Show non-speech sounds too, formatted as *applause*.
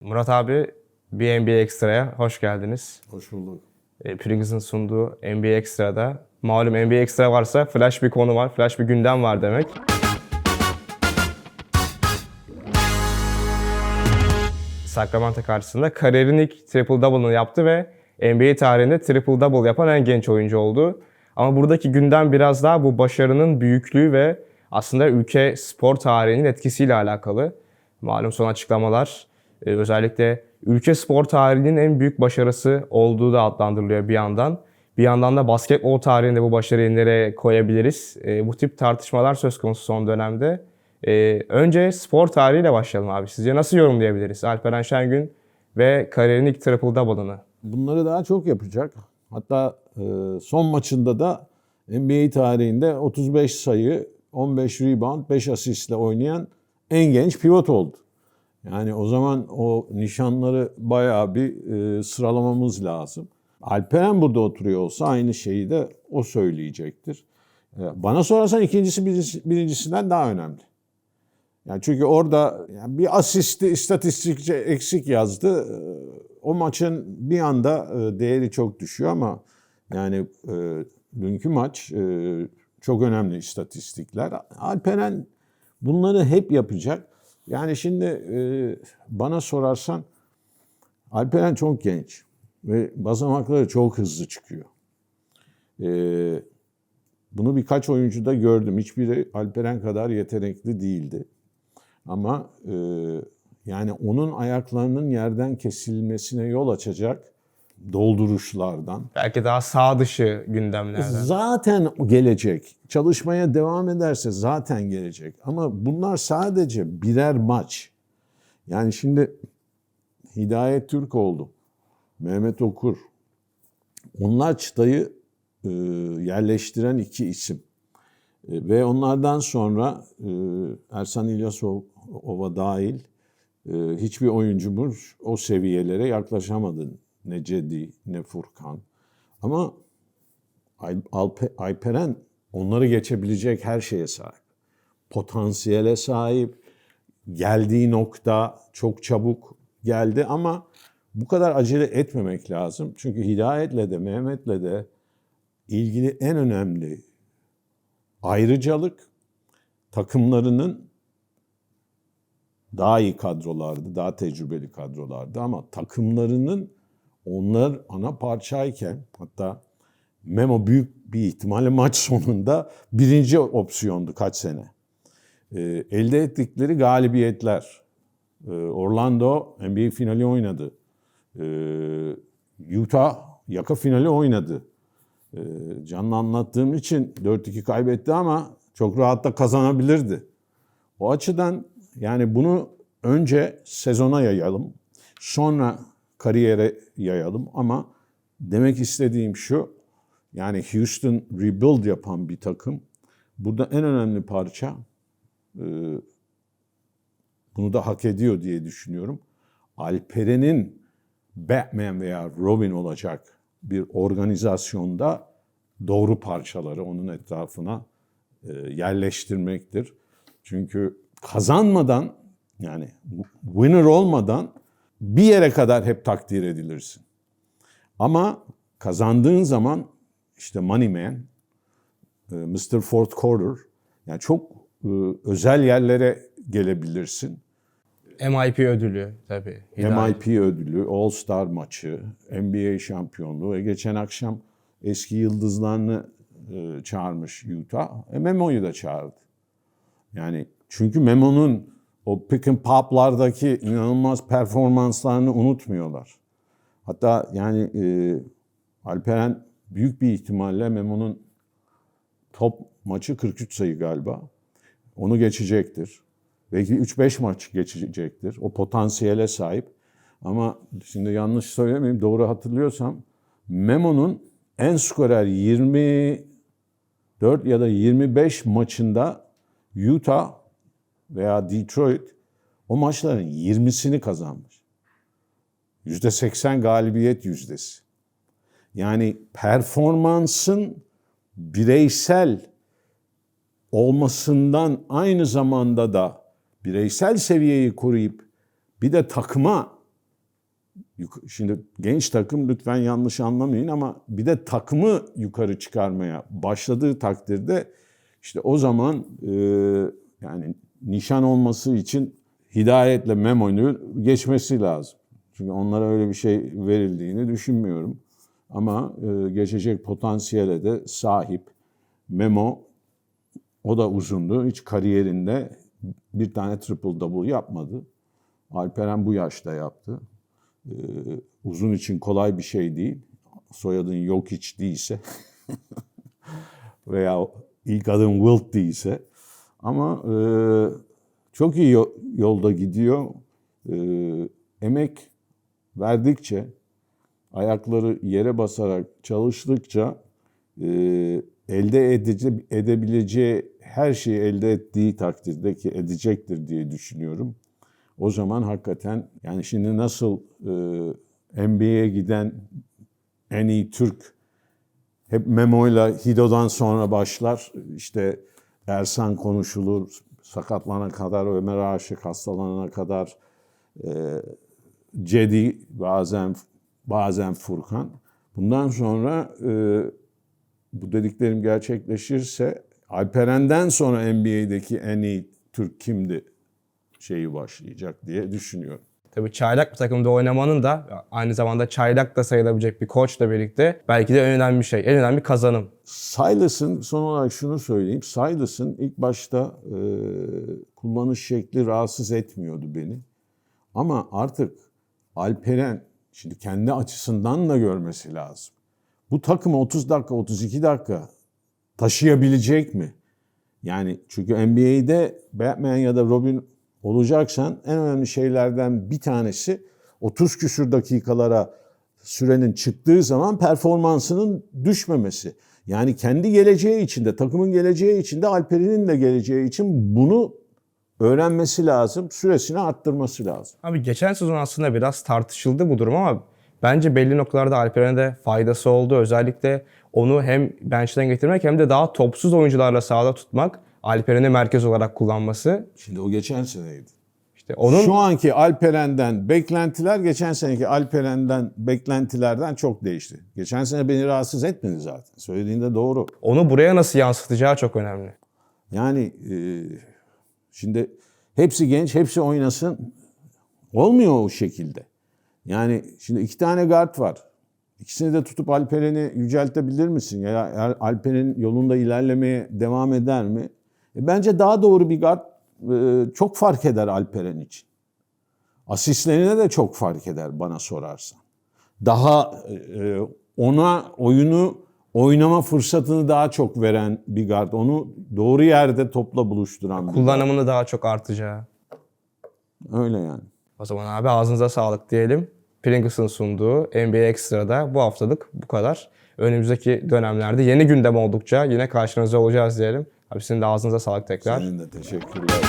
Murat abi bir NBA Extra'ya hoş geldiniz. Hoş bulduk. E, Pringles'ın sunduğu NBA Extra'da malum NBA Extra varsa flash bir konu var, flash bir gündem var demek. Sacramento karşısında kariyerin ilk triple double'ını yaptı ve NBA tarihinde triple double yapan en genç oyuncu oldu. Ama buradaki gündem biraz daha bu başarının büyüklüğü ve aslında ülke spor tarihinin etkisiyle alakalı. Malum son açıklamalar e, özellikle ülke spor tarihinin en büyük başarısı olduğu da adlandırılıyor bir yandan. Bir yandan da basketbol tarihinde bu başarıyı nereye koyabiliriz? E, bu tip tartışmalar söz konusu son dönemde. E, önce spor tarihiyle başlayalım abi. Sizce nasıl yorumlayabiliriz Alperen Şengün ve kariyerin ilk triple double'ını? Bunları daha çok yapacak. Hatta son maçında da NBA tarihinde 35 sayı, 15 rebound, 5 asistle oynayan en genç pivot oldu. Yani o zaman o nişanları bayağı bir e, sıralamamız lazım. Alperen burada oturuyor olsa aynı şeyi de o söyleyecektir. E, bana sorarsan ikincisi birincisi- birincisinden daha önemli. Yani çünkü orada yani bir asisti istatistikçe eksik yazdı. Ee, O maçın bir anda e, değeri çok düşüyor ama yani e, dünkü maç e, çok önemli istatistikler. Alperen bunları hep yapacak. Yani şimdi e, bana sorarsan Alperen çok genç ve basamakları çok hızlı çıkıyor. E, bunu birkaç oyuncuda gördüm. Hiçbiri Alperen kadar yetenekli değildi. Ama e, yani onun ayaklarının yerden kesilmesine yol açacak dolduruşlardan. Belki daha sağ dışı gündemlerden. Zaten gelecek. Çalışmaya devam ederse zaten gelecek. Ama bunlar sadece birer maç. Yani şimdi Hidayet Türk oldu. Mehmet Okur. Onlar çıtayı e, yerleştiren iki isim. E, Ve onlardan sonra e, Ersan İlyasova dahil e, hiçbir oyuncumuz o seviyelere yaklaşamadı. Ne Cedi ne Furkan. Ama Al- Alpe- Alperen onları geçebilecek her şeye sahip. Potansiyele sahip. Geldiği nokta çok çabuk geldi ama bu kadar acele etmemek lazım. Çünkü Hidayet'le de Mehmet'le de ilgili en önemli ayrıcalık takımlarının daha iyi kadrolardı, daha tecrübeli kadrolardı ama takımlarının onlar ana parçayken hatta Memo büyük bir ihtimalle maç *laughs* sonunda birinci opsiyondu kaç sene. Ee, elde ettikleri galibiyetler. Ee, Orlando NBA finali oynadı. Ee, Utah yaka finali oynadı. Ee, Can'la anlattığım için 4-2 kaybetti ama çok rahat da kazanabilirdi. O açıdan yani bunu önce sezona yayalım, sonra kariyere yayalım ama demek istediğim şu, yani Houston rebuild yapan bir takım. Burada en önemli parça, e, bunu da hak ediyor diye düşünüyorum. Alperen'in Batman veya Robin olacak bir organizasyonda doğru parçaları onun etrafına e, yerleştirmektir. Çünkü kazanmadan yani winner olmadan bir yere kadar hep takdir edilirsin. Ama kazandığın zaman işte Money Man, e, Mr. Fourth Quarter yani çok e, özel yerlere gelebilirsin. MIP ödülü tabii. Hidayet. MIP ödülü, All Star maçı, NBA şampiyonluğu ve geçen akşam eski yıldızlarını e, çağırmış Utah. E, Memo'yu da çağırdı. Yani çünkü Memo'nun o pick and pop'lardaki inanılmaz performanslarını unutmuyorlar. Hatta yani e, Alperen büyük bir ihtimalle Memo'nun top maçı 43 sayı galiba. Onu geçecektir. Belki 3-5 maç geçecektir. O potansiyele sahip. Ama şimdi yanlış söylemeyeyim, doğru hatırlıyorsam Memo'nun en skorer 24 ya da 25 maçında Utah veya Detroit o maçların 20'sini kazanmış. %80 galibiyet yüzdesi. Yani performansın bireysel olmasından aynı zamanda da bireysel seviyeyi koruyup bir de takıma Şimdi genç takım lütfen yanlış anlamayın ama bir de takımı yukarı çıkarmaya başladığı takdirde işte o zaman e, yani nişan olması için hidayetle Memo'yu geçmesi lazım. Çünkü onlara öyle bir şey verildiğini düşünmüyorum. Ama e, geçecek potansiyele de sahip. Memo o da uzundu. Hiç kariyerinde bir tane triple double yapmadı. Alperen bu yaşta yaptı. Ee, uzun için kolay bir şey değil. Soyadın yok hiç değilse *laughs* veya ilk adın Wilt değilse. Ama e, çok iyi yo- yolda gidiyor. E, emek verdikçe, ayakları yere basarak çalıştıkça e, elde edici, edebileceği her şeyi elde ettiği takdirde ki edecektir diye düşünüyorum. O zaman hakikaten yani şimdi nasıl e, NBA'ye giden en iyi Türk hep Memo'yla Hido'dan sonra başlar. İşte Ersan konuşulur, sakatlanana kadar, Ömer Aşık hastalanana kadar, e, Cedi bazen bazen Furkan. Bundan sonra e, bu dediklerim gerçekleşirse Alperen'den sonra NBA'deki en iyi Türk kimdi şeyi başlayacak diye düşünüyorum. Tabii çaylak bir takımda oynamanın da aynı zamanda çaylak da sayılabilecek bir koçla birlikte belki de en önemli şey, en önemli kazanım. Silas'ın son olarak şunu söyleyeyim. Silas'ın ilk başta e, kullanış şekli rahatsız etmiyordu beni. Ama artık Alperen şimdi kendi açısından da görmesi lazım. Bu takımı 30 dakika, 32 dakika taşıyabilecek mi? Yani çünkü NBA'de Batman ya da Robin olacaksan en önemli şeylerden bir tanesi 30 küsür dakikalara sürenin çıktığı zaman performansının düşmemesi. Yani kendi geleceği içinde, takımın geleceği içinde, Alperen'in de geleceği için bunu öğrenmesi lazım, süresini arttırması lazım. Abi geçen sezon aslında biraz tartışıldı bu durum ama bence belli noktalarda Alperen'e de faydası oldu. Özellikle onu hem bench'ten getirmek hem de daha topsuz oyuncularla sahada tutmak, Alperen'i merkez olarak kullanması. Şimdi o geçen seneydi. İşte onun Şu anki Alperen'den beklentiler geçen seneki Alperen'den beklentilerden çok değişti. Geçen sene beni rahatsız etmedi zaten. Söylediğinde doğru. onu buraya nasıl yansıtacağı çok önemli. Yani e, şimdi hepsi genç, hepsi oynasın. Olmuyor o şekilde. Yani şimdi iki tane guard var. İkisini de tutup Alperen'i yüceltebilir misin? Ya eğer Alperen yolunda ilerlemeye devam eder mi? E, bence daha doğru bir guard e, çok fark eder Alperen için. Asistlerine de çok fark eder bana sorarsan. Daha e, ona oyunu oynama fırsatını daha çok veren bir guard. Onu doğru yerde topla buluşturan bir. Kullanımını daha çok artacağı. Öyle yani. O zaman abi ağzınıza sağlık diyelim. Pringles'ın sunduğu NBA Extra'da bu haftalık bu kadar. Önümüzdeki dönemlerde yeni gündem oldukça yine karşınızda olacağız diyelim. Abi sizin de ağzınıza sağlık tekrar. Senin de teşekkürler.